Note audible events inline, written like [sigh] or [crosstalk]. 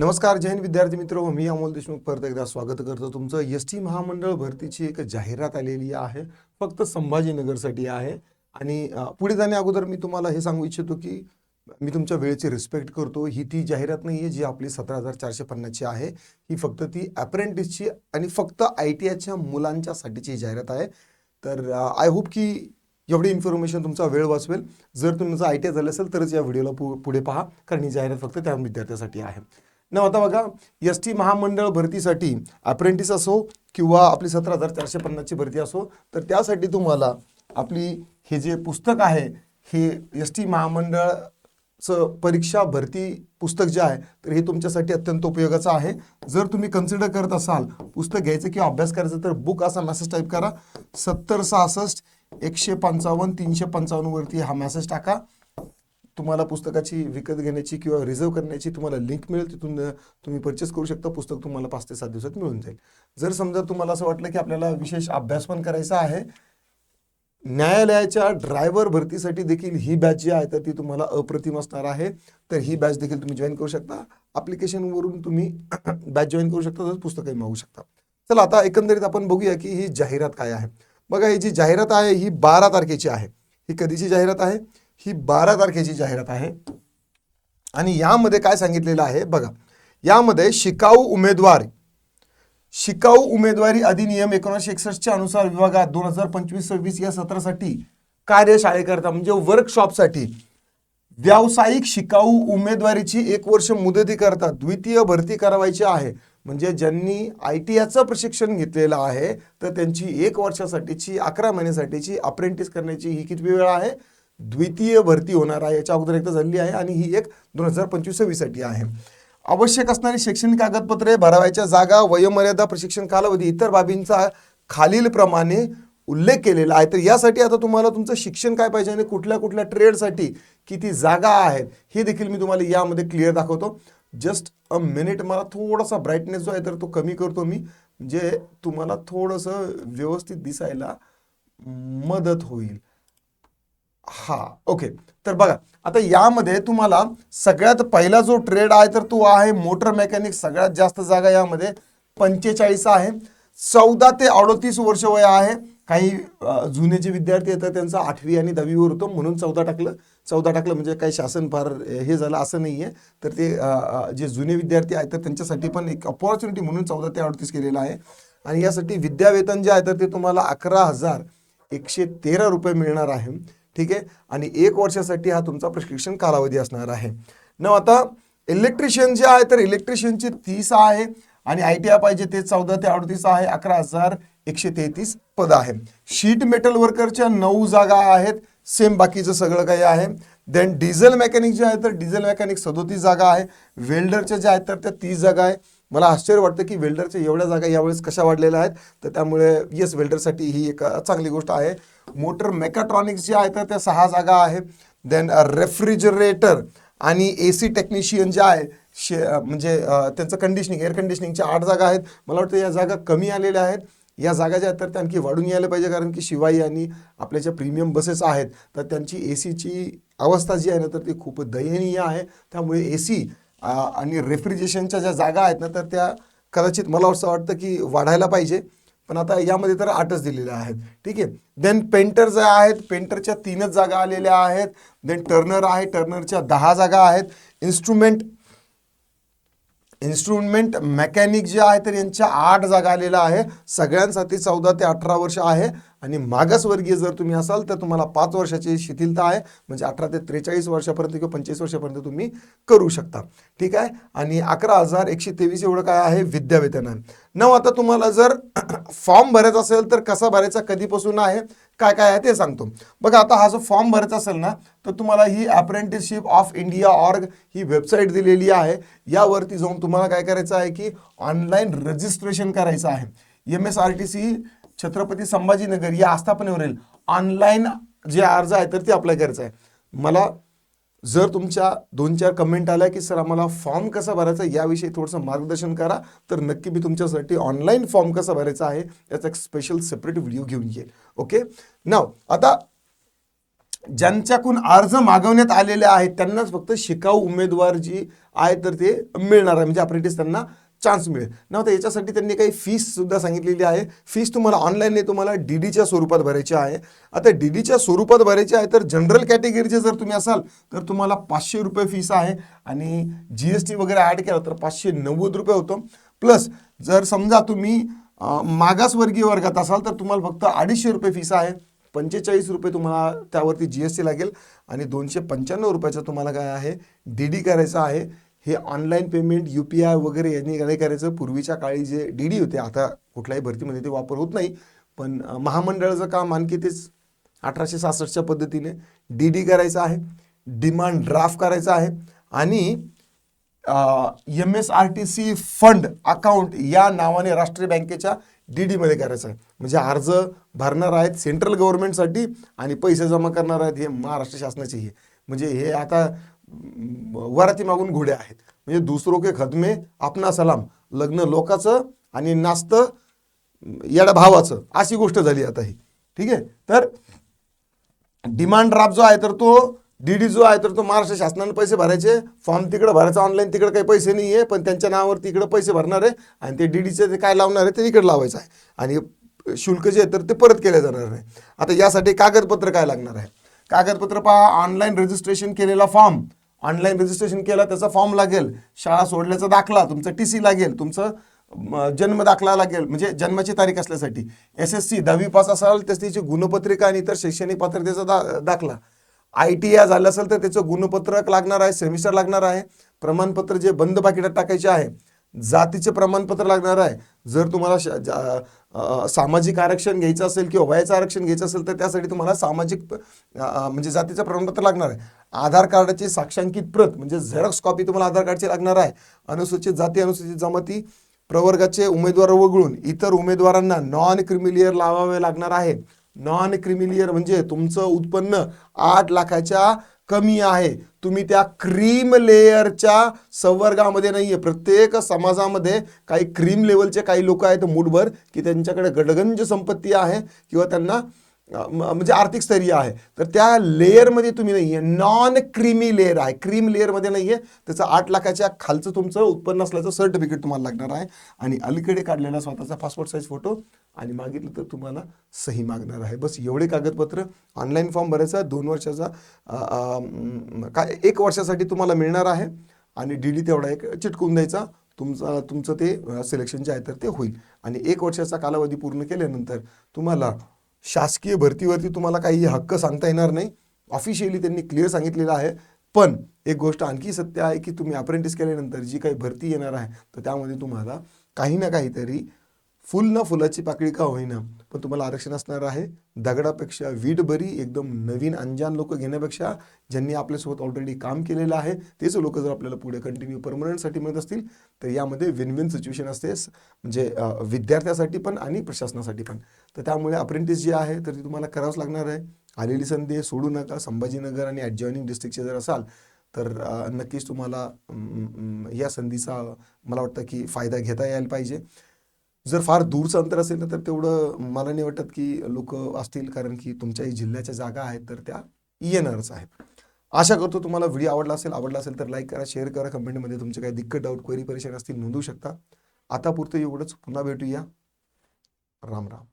नमस्कार जैन विद्यार्थी मित्र. मी अमोल देशमुख परत एकदा स्वागत करतो तुमचं. एस टी महामंडळ भरतीची एक जाहिरात आलेली आहे. फक्त संभाजीनगरसाठी आहे. आणि पुढे जाण्या अगोदर मी तुम्हाला हे सांगू इच्छितो की मी तुमच्या वेळेची रिस्पेक्ट करतो. ही ती जाहिरात नाही आहे जी आपली सतरा हजार चारशे पन्नासची आहे. ही फक्त ती अप्रेंटिसची आणि फक्त आय टी आयच्या मुलांच्यासाठीची जाहिरात आहे. तर आय होप की एवढी इन्फॉर्मेशन तुमचा वेळ वाचवेल. जर तुमचं आय टी आय झालं असेल तरच या व्हिडिओला पु पुढे पहा. कारण ही जाहिरात फक्त त्या विद्यार्थ्यासाठी आहे. न आता बघा एस टी महामंडळ भरतीसाठी अप्रेंटिस असो किंवा आपली सतरा हजार चारशे पन्नासची भरती असो तर त्यासाठी तुम्हाला आपली हे जे पुस्तक आहे हे एस टी महामंडळचं परीक्षा भरती पुस्तक जे आहे तर हे तुमच्यासाठी अत्यंत उपयोगाचं आहे. जर तुम्ही कन्सिडर करत असाल पुस्तक घ्यायचं किंवा अभ्यास करायचा तर बुक असा मेसेज टाईप करा. सत्तर सहासष्ट एकशे पंचावन्न तीनशे पंचावन्नवरती हा मेसेज टाका. तुम्हाला पुस्तकाची विकत घेण्याची किंवा रिझर्व करण्याची तुम्हाला लिंक मिळेल तिथून तुम्ही परचेस करू शकता. पुस्तक तुम्हाला पाच ते सात दिवसात मिळून जाईल. जर समजा तुम्हाला असं वाटलं की आपल्याला विशेष अभ्यास पण करायचा आहे न्यायालयाच्या ड्रायव्हर भरतीसाठी देखील ही बॅच जी आहे तर ती तुम्हाला अप्रतिम असणार आहे. तर ही बॅच देखील तुम्ही जॉईन करू शकता. ॲप्लिकेशनवरून तुम्ही [clears throat] बॅच जॉईन करू शकता तसंच पुस्तकही मागू शकता. चला आता एकंदरीत आपण बघूया की ही जाहिरात काय आहे. बघा ही जी जाहिरात आहे ही बारा तारखेची आहे. ही कधीची जाहिरात आहे? ही बारा तारखेची जाहिरात आहे. आणि यामध्ये काय सांगितलेलं आहे? बघा यामध्ये शिकाऊ उमेदवार शिकाऊ उमेदवारी अधिनियम एकोणीसशे एकसष्टच्या अनुसार विभागात दोन हजार पंचवीस सव्वीस या सत्रासाठी कार्यशाळेकरता म्हणजे वर्कशॉपसाठी व्यावसायिक शिकाऊ उमेदवारीची एक वर्ष मुदतीकरता द्वितीय भरती करावायची आहे. म्हणजे ज्यांनी आय टी आयचं प्रशिक्षण घेतलेलं आहे तर त्यांची एक वर्षासाठीची अकरा महिन्यासाठीची अप्रेंटिस करण्याची ही किती वेळ आहे? द्वितीय भरती होणार आहे. याच्या अगोदर एकदा झालेली आहे आणि ही एक दोन हजार पंचवीस सव्वीससाठी आहे. आवश्यक असणारी शैक्षणिक कागदपत्रे भरावायच्या जागा वयोमर्यादा प्रशिक्षण कालावधी इतर बाबींचा खालीलप्रमाणे उल्लेख केलेला आहे. तर यासाठी आता तुम्हाला तुमचं शिक्षण काय पाहिजे आणि कुठल्या कुठल्या ट्रेडसाठी किती जागा आहेत हे देखील मी तुम्हाला यामध्ये क्लिअर दाखवतो. जस्ट अ मिनिट मला थोडासा ब्राईटनेस जो आहे तर तो कमी करतो मी. म्हणजे तुम्हाला थोडंसं व्यवस्थित दिसायला मदत होईल. हा ओके तर बघा आता यामध्ये तुम्हाला सगळ्यात पहिला जो ट्रेड आहे तर तो आहे मोटर मेकॅनिक सगळ्यात जास्त जागा यामध्ये पंचेचाळीस आहे. चौदा ते अडोतीस वर्ष वय आहे. काही जुने जे विद्यार्थी आहेत तर त्यांचं आठवी आणि दहावीवर होतो म्हणून चौदा टाकलं. चौदा टाकलं म्हणजे काही शासन फार हे झालं असं नाही आहे तर ते जे जुने विद्यार्थी आहेत तर त्यांच्यासाठी पण एक अपॉर्च्युनिटी म्हणून चौदा ते अडतीस केलेलं आहे. आणि यासाठी विद्यावेतन जे आहे तर ते तुम्हाला अकरा हजार एकशे तेरा रुपये मिळणार आहे. ठीक आहे? आणि एक वर्षासाठी हा तुमचा प्रशिक्षण कालावधी असणार आहे. न आता इलेक्ट्रिशियन जे आहे तर इलेक्ट्रिशियनचे तीस आहे आणि आय टी आय पाहिजे ते चौदा ते अडतीस आहे अकरा हजार एकशे तेहतीस पद आहे. शीट मेटल वर्करच्या नऊ जागा आहेत सेम बाकीचं सगळं काही आहे. देन डिझेल मेकॅनिक जे आहे तर डिझेल मेकॅनिक सदोतीस जागा आहे. वेल्डरच्या ज्या आहेत तर त्या तीस जागा आहे. मला आश्चर्य वाटतं की वेल्डरच्या एवढ्या जागा यावेळेस कशा वाढलेल्या आहेत? तर त्यामुळे येस वेल्डरसाठी ही एक चांगली गोष्ट आहे. मोटर मेकाट्रॉनिक्स जे आहे तर त्या सहा जागा आहेत. देन रेफ्रिजरेटर uh, आणि ए सी टेक्निशियन जे आहे शे म्हणजे त्यांचं कंडिशनिंग एअर कंडिशनिंगच्या आठ जागा आहेत. मला वाटतं या जागा कमी आलेल्या आहेत. या जागा ज्या आहेत तर त्या आणखी वाढून यायला पाहिजे कारण की शिवाई आणि आपल्या ज्या प्रीमियम बसेस आहेत तर त्यांची ए सीची अवस्था जी आहे ना तर ती खूप दयनीय आहे. त्यामुळे ए सी आणि रेफ्रिजरेशनच्या ज्या जागा आहेत ना तर त्या कदाचित मला असं वाटतं की वाढायला पाहिजे. पण आता यामध्ये तर आठच दिलेल्या आहेत. ठीक आहे? देन पेंटर जे आहेत पेंटरच्या तीनच जागा आलेल्या आहेत. देन टर्नर आहे टर्नरच्या दहा जागा आहेत. इन्स्ट्रुमेंट इन्स्ट्रुमेंट मेकॅनिक जे आहे तर यांच्या आठ जागा आलेल्या आहे. सगळ्यांसाठी चौदा ते अठरा वर्ष आहे. आणि मागासवर्गीय जर तुम्ही असाल तर तुम्हाला पाच वर्षाची शिथिलता आहे. म्हणजे अठरा ते त्रेचाळीस वर्षापर्यंत किंवा पंचेचाळीस वर्षापर्यंत तुम्ही करू शकता. ठीक आहे? आणि अकरा हजार एकशे तेवीस एवढं काय आहे? विद्यावेतन. आहे नऊ आता तुम्हाला जर [clears throat] फॉर्म भरायचा असेल तर कसा भरायचा कधीपासून आहे? काय काय आहे ते सांगतो. बघा आता हा जो फॉर्म भरायचा असेल ना तर तुम्हाला ही अप्रेंटिसशिप ऑफ इंडिया ऑर्ग ही वेबसाईट दिलेली आहे. यावरती जाऊन तुम्हाला काय करायचं आहे की ऑनलाईन रजिस्ट्रेशन करायचं आहे. M S R T C Chhatrapati Sambhajinagar या आस्थापनेवरील ऑनलाईन जे अर्ज आहे तर ते अप्लाय करायचं आहे मला जर तुमच्या दोन चार कमेंट आल्या की सर आम्हाला फॉर्म कसा भरायचा याविषयी थोडंसं मार्गदर्शन करा तर नक्की मी तुमच्यासाठी ऑनलाईन फॉर्म कसा भरायचा आहे याचा एक स्पेशल सेपरेट व्हिडिओ घेऊन येईल. ओके नाव आता ज्यांच्याकडून अर्ज मागवण्यात आलेले आहेत त्यांनाच फक्त शिकाऊ उमेदवार जी आहे तर ते मिळणार आहे. म्हणजे अप्रेंटिस त्यांना चान्स मिळेल. ना तर याच्यासाठी त्यांनी काही फीससुद्धा सांगितलेली आहे. फीस तुम्हाला ऑनलाईनने तुम्हाला डी डीच्या स्वरूपात भरायची आहे. आता डी डीच्या स्वरूपात भरायची आहे तर जनरल कॅटेगरीचे जर तुम्ही असाल तर तुम्हाला पाचशे रुपये फीस आहे. आणि जी एस टी वगैरे ॲड केलं तर पाचशे नव्वद रुपये होतं. प्लस जर समजा तुम्ही मागासवर्गीय वर्गात असाल तर तुम्हाला फक्त अडीचशे रुपये फीस आहे. पंचेचाळीस रुपये तुम्हाला त्यावरती जी एस टी लागेल. आणि दोनशे पंच्याण्णव रुपयाचं तुम्हाला काय आहे? डी डी करायचं आहे. हे online payment U P I वगैरे यांनी काय करायचं? पूर्वीच्या काळी जे डी डी होते आता कुठल्याही भरतीमध्ये ते वापर होत नाही. पण महामंडळाचं काम आणखी तेच अठराशे सहासष्टच्या पद्धतीने डी डी करायचं आहे डिमांड ड्राफ्ट करायचं आहे आणि M S R T C fund account या नावाने राष्ट्रीय बँकेच्या डी डीमध्ये करायचं आहे. म्हणजे अर्ज भरणार आहेत सेंट्रल गव्हर्नमेंटसाठी आणि पैसे जमा करणार आहेत हे महाराष्ट्र शासनाचे हे. म्हणजे हे आता वराती मागून घोडे आहेत. म्हणजे दुसरो के खदमे आपणा सलाम लग्न लोकाचं आणि नाचतं येड्या भावाचं अशी गोष्ट झाली आता ही. ठीक आहे? तर डिमांड ड्राफ्ट जो आहे तर तो डीडी जो आहे तर तो महाराष्ट्र शासनाने पैसे भरायचे. फॉर्म तिकडे भरायचा ऑनलाईन तिकडे काही पैसे नाही आहे पण त्यांच्या नावावर तिकडे पैसे भरणार आहे. आणि ते डीडीचे ते काय लावणार आहे ते इकडे लावायचं आहे. आणि शुल्क जे आहे तर ते परत केले जाणार आहे. आता यासाठी कागदपत्र काय लागणार आहे? कागदपत्र पहा ऑनलाईन रजिस्ट्रेशन केलेला फॉर्म ऑनलाईन रजिस्ट्रेशन केलं त्याचा फॉर्म लागेल. शाळा सोडल्याचा दाखला तुमचं टी सी लागेल तुमचं जन्म दाखला लागेल म्हणजे जन्माची तारीख असल्यासाठी. एस एस सी दहावी पास असाल तर त्याची गुणपत्रिका आणि इतर शैक्षणिक पात्रतेचा दा दाखला. आय टी आय झालं असेल तर त्याचं गुणपत्रक लागणार आहे सेमिस्टर लागणार आहे. प्रमाणपत्र जे बंद पाकिटात टाकायचे आहे जातीचे प्रमाणपत्र लागणार आहे. जर तुम्हाला श- जा- सामाजिक आरक्षण घ्यायचं असेल किंवा वयाचं आरक्षण घ्यायचं असेल तर त्यासाठी तुम्हाला सामाजिक म्हणजे जातीचं प्रमाणपत्र लागणार आहे. आधार कार्डाची साक्षांकित प्रत म्हणजे झेरॉक्स कॉपी तुम्हाला आधार कार्डची लागणार आहे. अनुसूचित जाती अनुसूचित जमाती प्रवर्गाचे उमेदवार वगळून इतर उमेदवारांना नॉन क्रिमिलियर लावावे लागणार आहे. नॉन क्रिमिलियर म्हणजे तुमचं उत्पन्न आठ लाखाच्या कमी आहे. तुम्ही त्या क्रीम लेयरच्या संवर्गामध्ये नाहीये. प्रत्येक समाजामध्ये काही क्रीम लेवलचे काही लोक आहेत मूठभर की त्यांच्याकडे गडगंज संपत्ती आहे किंवा त्यांना म्हणजे आर्थिक स्थैर्य आहे. तर त्या लेअरमध्ये तुम्ही नाही आहे नॉन क्रीमी लेअर आहे. क्रीम लेअरमध्ये आहे त्याचं आठ लाखाच्या खालचं तुमचं उत्पन्न असल्याचं सर्टिफिकेट तुम्हाला लागणार आहे. आणि अलीकडे काढलेला स्वतःचा पासपोर्ट साईज फोटो आणि मागितलं तर तुम्हाला सही मागणार आहे. बस एवढे कागदपत्र. ऑनलाईन फॉर्म भरायचा दोन वर्षाचा काय एक वर्षासाठी तुम्हाला मिळणार आहे. आणि डी डी तेवढा एक चिटकून द्यायचा. तुमचं तुमचं ते सिलेक्शन जे आहे तर ते होईल. आणि एक वर्षाचा कालावधी पूर्ण केल्यानंतर तुम्हाला शासकीय भरतीवरती तुम्हाला काही हक्क सांगता येणार नाही. ऑफिशियली त्यांनी क्लिअर सांगितलेलं आहे. पण एक गोष्ट आणखी सत्य आहे की तुम्ही अप्रेंटिस केल्यानंतर जी काही भरती येणार आहे तर त्यामध्ये तुम्हाला काही ना काहीतरी फुल ना फुलाची पाकळी का होईना. पण तुम्हाला आरक्षण असणार आहे. दगडापेक्षा वीट बरी एकदम नवीन अनजान लोक घेण्यापेक्षा ज्यांनी आपल्यासोबत ऑलरेडी काम केलेलं आहे तेच लोक जर आपल्याला पुढे कंटिन्यू परमनंटसाठी मिळत असतील तर यामध्ये विन विन सिच्युएशन असते. म्हणजे विद्यार्थ्यासाठी पण आणि प्रशासनासाठी पण. तर त्यामुळे अप्रेंटिस जे आहे तर ती तुम्हाला करावंच लागणार आहे. आलेली संधी सोडू नका. संभाजीनगर आणि ॲडजॉइनिंग डिस्ट्रिक्टचे जर असाल तर नक्कीच तुम्हाला या संधीचा मला वाटतं की फायदा घेता यायला पाहिजे. जर फार दूरचं अंतर असेल तर तेवढं मला नाही वाटत की लोक असतील. कारण की तुमच्याही जिल्ह्याच्या जागा आहेत तर त्या येणारच आहेत. आशा करतो तुम्हाला व्हिडिओ आवडला असेल आवडला असेल तर लाईक करा शेअर करा. कमेंटमध्ये तुमचे काही दिक्कत डाऊट क्वेरी परेशान असतील नोंदवू शकता. आता पुरतं एवढंच. पुन्हा भेटूया. राम राम.